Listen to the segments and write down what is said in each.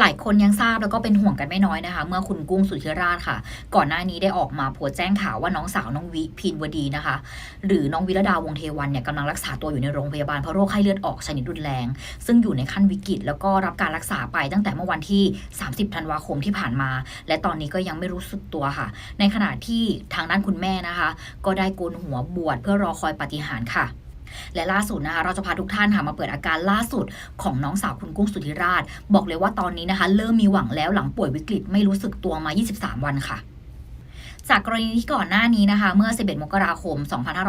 หลายคนยังทราบแล้วก็เป็นห่วงกันไม่น้อยนะคะ เมื่อคุณกุ้งสุธิราชค่ะ ก่อนหน้านี้ได้ออกมาโพสแจ้งข่าวว่าน้องสาวน้องวิพินวดีนะคะ หรือน้องวิรดาวงเทวันเนี่ยกำลังรักษาตัวอยู่ในโรงพยาบาลเพราะโรคไข้เลือดออกชนิดรุนแรง ซึ่งอยู่ในขั้นวิกฤต แล้วก็รับการรักษาไปตั้งแต่เมื่อวันที่ 30 ธันวาคมที่ผ่านมา และตอนนี้ก็ยังไม่รู้สึกตัวค่ะ ในขณะที่ทางด้านคุณแม่นะคะ ก็ได้โกนหัวบวชเพื่อรอคอยปฏิหารค่ะ และล่าสุดนะคะเราจะพาทุกท่านค่ะมาเปิดอาการล่าสุดของน้องสาวคุณกุ้งสุธิราช บอกเลยว่าตอนนี้นะคะ เริ่มมีหวังแล้วหลังป่วยวิกฤตไม่รู้สึกตัวมา 23 วันค่ะ จากกรณีที่ก่อนหน้านี้นะคะ เมื่อ 11 มกราคม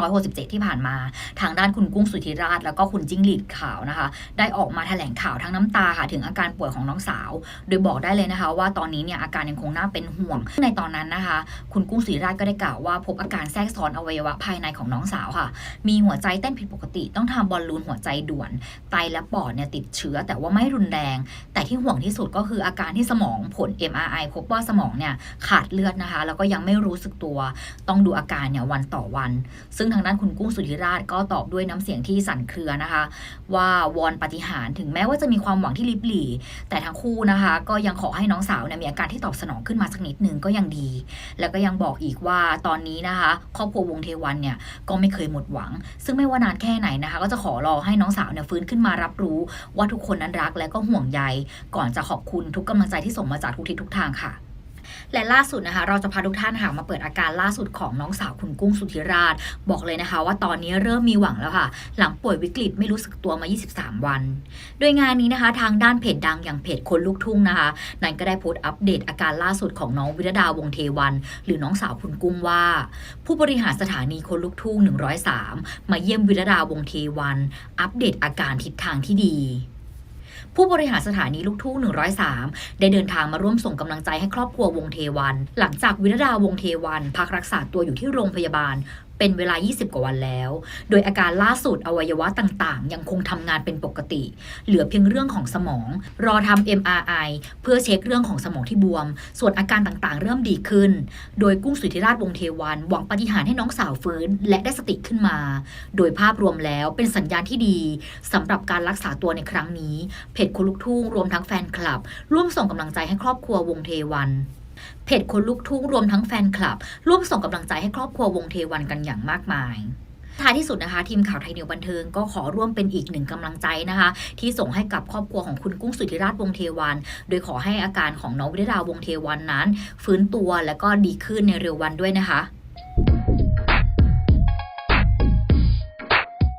2567 ที่ผ่านมา ทางด้านคุณกุ้งสุธิราช แล้วก็คุณจิ้งหรีดขาวนะคะ ได้ออกมาแถลงข่าวทั้งน้ำตาค่ะ ถึงอาการป่วยของน้องสาว โดยบอกได้เลยนะคะ ว่าตอนนี้เนี่ยอาการยังคงน่าเป็นห่วง ในตอนนั้นนะคะ คุณกุ้งสุธิราชก็ได้กล่าวว่าพบอาการแทรกซ้อนอวัยวะภายในของน้องสาวค่ะ มีหัวใจเต้นผิดปกติ ต้องทำบอลลูนหัวใจด่วน ไตและปอดเนี่ยติดเชื้อ แต่ว่าไม่รุนแรง แต่ที่ห่วงที่สุดก็คืออาการที่สมองผล MRI พบว่าสมองเนี่ยขาดเลือดนะคะ แล้วก็ยังไม่รู้สึกตัว ต้องดูอาการเนี่ยวันต่อวัน ซึ่งทางด้านคุณกุ้งสุธิราชก็ตอบด้วยน้ำเสียงที่สั่นเครือนะคะ ว่าวอนปฏิหารถึงแม้ว่าจะมีความหวังที่ลิบหลี่ แต่ทั้งคู่นะคะ ก็ยังขอให้น้องสาวเนี่ยมีอาการที่ตอบสนองขึ้นมาสักนิดนึงก็ยังดี แล้วก็ยังบอกอีกว่าตอนนี้นะคะ ครอบครัววงเทวันเนี่ยก็ไม่เคยหมดหวัง ซึ่งไม่ว่านานแค่ไหนนะคะ ก็จะขอรอให้น้องสาวเนี่ยฟื้นขึ้นมารับรู้ ว่าทุกคนนั้นรักและก็ห่วงใยก่อนจะขอบคุณทุกกำลังใจที่ส่งมาจากทุกทิศทุกทางค่ะ และล่าสุดนะคะ เราจะพาทุกท่านค่ะมาเปิดอาการล่าสุดของน้องสาวคุณกุ้งสุธิราช บอกเลยนะคะ ว่าตอนนี้เริ่มมีหวังแล้วค่ะ หลังป่วยวิกฤตไม่รู้สึกตัวมา 23 วัน โดยงานนี้นะคะ ทางด้านเพจดังอย่างเพจคนลูกทุ่งนะคะ นั้นก็ได้โพสต์อัปเดตอาการล่าสุดของน้องวิรดาวงเทวัน หรือน้องสาวคุณกุ้งว่า ผู้บริหารสถานีคนลูกทุ่ง 103 มาเยี่ยมวิรดาวงเทวัน อัปเดตอาการทิศทางที่ดี ผู้บริหารสถานีลูกทุ่ง 103 ได้เดินทางมาร่วมส่งกำลังใจให้ครอบครัววงเทวัน หลังจากวิรดาวงเทวัน พักรักษาตัวอยู่ที่โรงพยาบาล เป็นเวลา 20 กว่าวันแล้ว โดยอาการล่าสุดอวัยวะต่างๆ ยังคงทำงานเป็นปกติ เหลือเพียงเรื่องของสมอง รอทำ MRI เพื่อเช็คเรื่องของสมองที่บวม ส่วนอาการต่างๆ เริ่มดีขึ้น โดยกุ้งสุธิราชวงเทวันหวังปาฏิหารย์ให้น้องสาวฟื้น และได้สติขึ้นมา โดยภาพรวมแล้วเป็นสัญญาณที่ดีสำหรับการรักษาตัวในครั้งนี้ เพจคนลูกทุ่งรวมทั้งแฟนคลับ ร่วมส่งกำลังใจให้ครอบครัววงเทวัน เพจคนลุกทุ่งรวมทั้งแฟนคลับ ร่วมส่งกำลังใจให้ครอบครัววงเทวันกันอย่างมากมายท้ายที่สุดนะคะ ทีมข่าวไทยนิวบันเทิงก็ขอร่วมเป็นอีกหนึ่งกำลังใจนะคะ ที่ส่งให้กับครอบครัวของคุณกุ้งสุธิราชวงเทวัน โดยขอให้อาการของน้องวิรดาวงเทวันนั้น ฟื้นตัวและก็ดีขึ้นในเร็ววันด้วยนะคะ